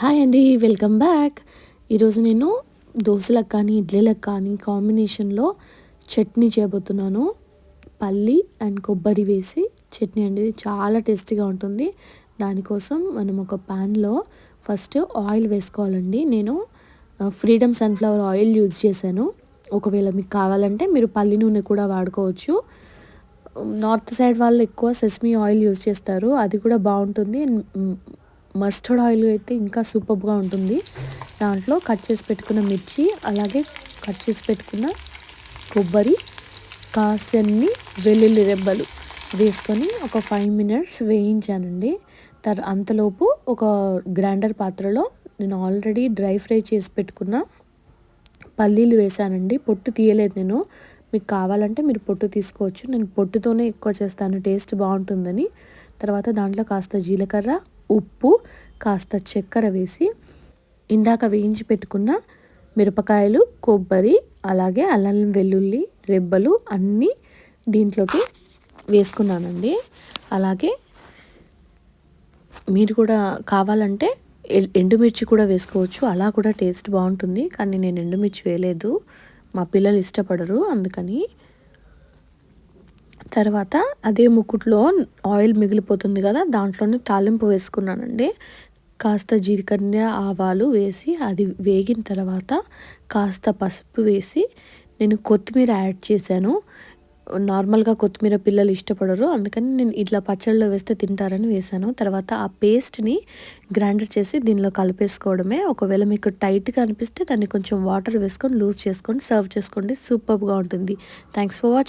Hi అండి welcome back ఈరోజు నేను దోశలకు కానీ ఇడ్లీలకు కానీ కాంబినేషన్లో చట్నీ చేయబోతున్నాను. పల్లి అండ్ కొబ్బరి వేసి చట్నీ అనేది చాలా టేస్టీగా ఉంటుంది. దానికోసం మనం ఒక ప్యాన్లో ఫస్ట్ ఆయిల్ వేసుకోవాలండి. నేను ఫ్రీడమ్ సన్ఫ్లవర్ ఆయిల్ యూజ్ చేశాను. ఒకవేళ మీకు కావాలంటే మీరు పల్లి నూనె కూడా వాడుకోవచ్చు. నార్త్ సైడ్ వాళ్ళు ఎక్కువ సెస్మీ ఆయిల్ యూజ్ చేస్తారు. అది కూడా బాగుంటుంది. మస్టర్డ్ ఆయిల్ అయితే ఇంకా సూపర్గా ఉంటుంది. దాంట్లో కట్ చేసి పెట్టుకున్న మిర్చి అలాగే కట్ చేసి పెట్టుకున్న కొబ్బరి కాసన్ని వెల్లుల్లి రెబ్బలు వేసుకొని ఒక ఫైవ్ మినిట్స్ వేయించానండి. తర్ అంతలోపు ఒక గ్రైండర్ పాత్రలో నేను ఆల్రెడీ డ్రై ఫ్రై చేసి పెట్టుకున్న పల్లీలు వేసానండి. పొట్టు తీయలేదు నేను. మీకు కావాలంటే మీరు పొట్టు తీసుకోవచ్చు. నేను పొట్టుతోనే ఎక్కువ చేస్తాను. టేస్ట్ బాగుంటుందని. తర్వాత దాంట్లో కాస్త జీలకర్ర ఉప్పు కాస్త చక్కెర వేసి ఇందాక వేయించి పెట్టుకున్న మిరపకాయలు కొబ్బరి అలాగే అల్లం వెల్లుల్లి రెబ్బలు అన్నీ దీంట్లోకి వేసుకున్నానండి. అలాగే మీరు కూడా కావాలంటే ఎండుమిర్చి కూడా వేసుకోవచ్చు. అలా కూడా టేస్ట్ బాగుంటుంది. కానీ నేను ఎండుమిర్చి వేయలేదు. మా పిల్లలు ఇష్టపడరు. అందుకని తర్వాత అదే ముక్కుట్లో ఆయిల్ మిగిలిపోతుంది కదా దాంట్లోనే తాలింపు వేసుకున్నానండి. కాస్త జీలకర్ర ఆవాలు వేసి అది వేగిన తర్వాత కాస్త పసుపు వేసి నేను కొత్తిమీర యాడ్ చేశాను. నార్మల్గా కొత్తిమీర పిల్లలు ఇష్టపడరు అందుకని నేను ఇట్లా పచ్చళ్ళలో వేస్తే తింటారని వేసాను తర్వాత ఆ పేస్ట్ని గ్రైండర్ చేసి దీనిలో కలిపేసుకోవడమే. ఒకవేళ మీకు టైట్గా అనిపిస్తే దాన్ని కొంచెం వాటర్ వేసుకొని లూజ్ చేసుకొని సర్వ్ చేసుకోండి. సూపర్గా ఉంటుంది. Thanks for watching